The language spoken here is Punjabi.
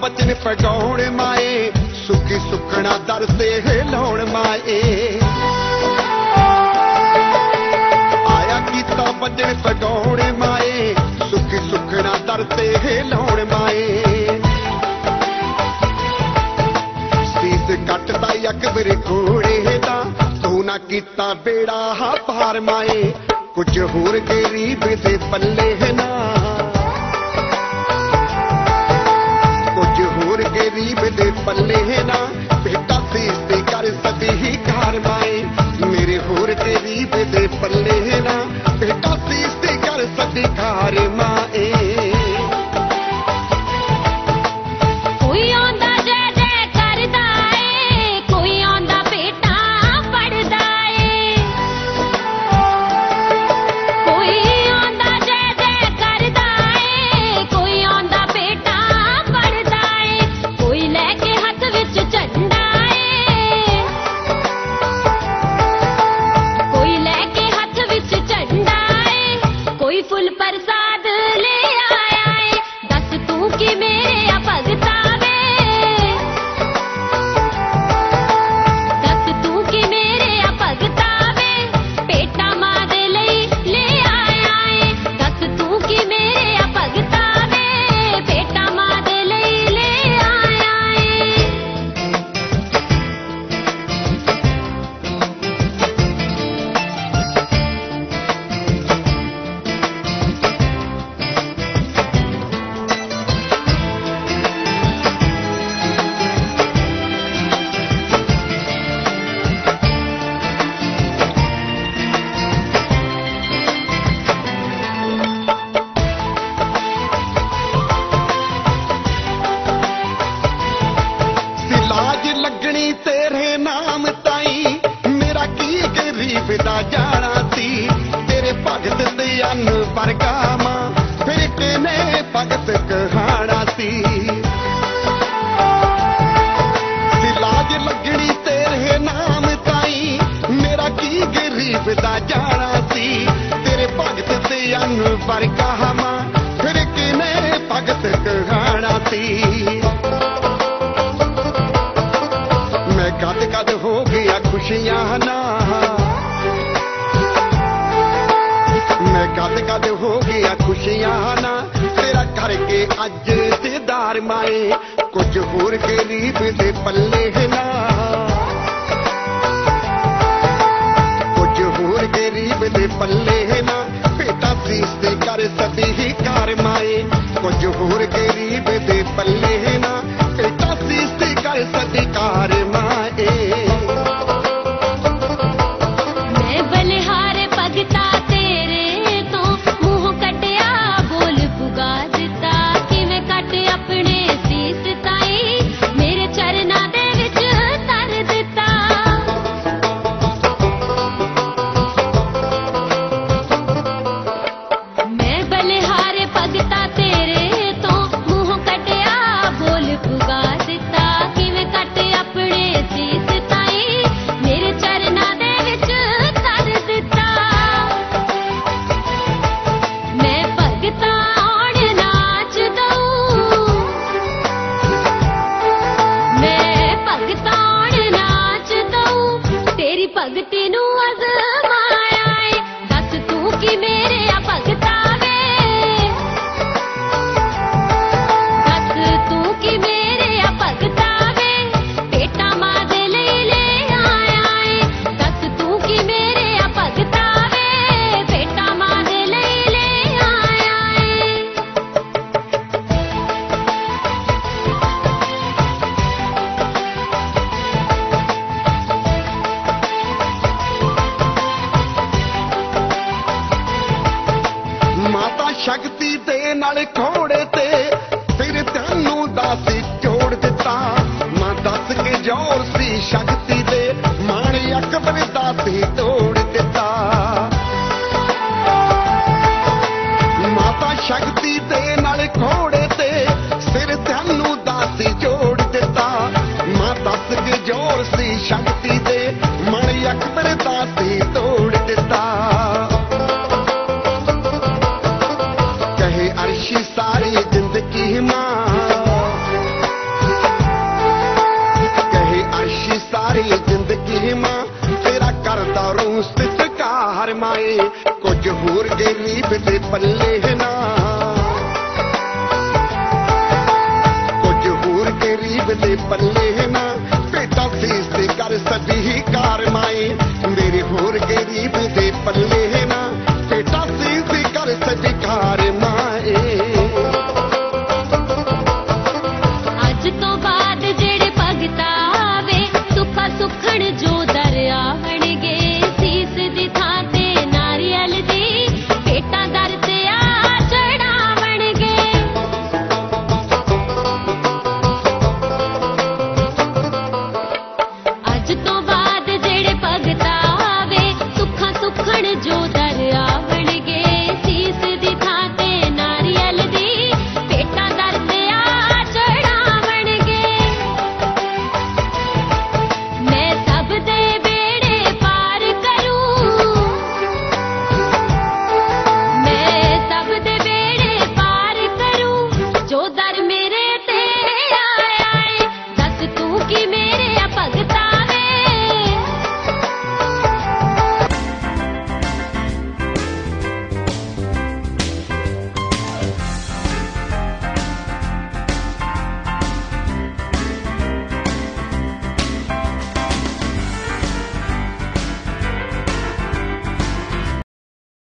ਬਚਨ ਫਗਾਉਣ ਮਾਏ, ਸੁਖੀ ਸੁਖਣਾ ਦਰ ਤੇ ਲਾਉਣ ਮਾਏ। ਆਇਆ ਕੀਤਾ ਬਚਨ ਫਗਾਉਣ ਮਾਏ, ਸੁਖੀ ਸੁਖਣਾ ਦਰ ਤੇ ਲਾਉਣ ਮਾਏ। ਸੀਸ ਕੱਟਦਾ ਅਕਬਰ ਘੋੜੇ ਦਾ, ਤੂੰ ਨਾ ਕੀਤਾ ਬੇੜਾ ਭਾਰ ਮਾਏ। ਕੁਝ ਹੋਰ ਗਰੀਬ ਦੇ ਪੱਲੇ ਨਾ। ਯਾਦ ਲੈ ਆਇਆ ਏ ਦੱਸ ਤੂੰ ਕਿਵੇਂ ਜਾਣਾ ਸੀ। ਤੇਰੇ ਭਗਤ ਤੇ ਅੰਨ ਵਰਗਾ ਹਮਾ, ਫਿਰ ਕਿਨੇ ਭਗਤ ਕਹਾਣਾ ਸੀ? ਮੈਂ ਕਦ ਕਦ ਹੋ ਗਿਆ ਖੁਸ਼ੀਆਂ ਨਾ ਮੈਂ ਕਦ ਕਦ ਹੋ ਗਿਆ ਖੁਸ਼ੀਆਂ ਹਨਾ ਤੇਰਾ ਕਰਕੇ ਅੱਜ ਤੇ ਦਾਰ ਮਾਏ, ਕੁਝ ਹੋਰ ਕੇ ਗਰੀਬ ਦੇ ਪੱਲੇ ਨਾ जो घूर के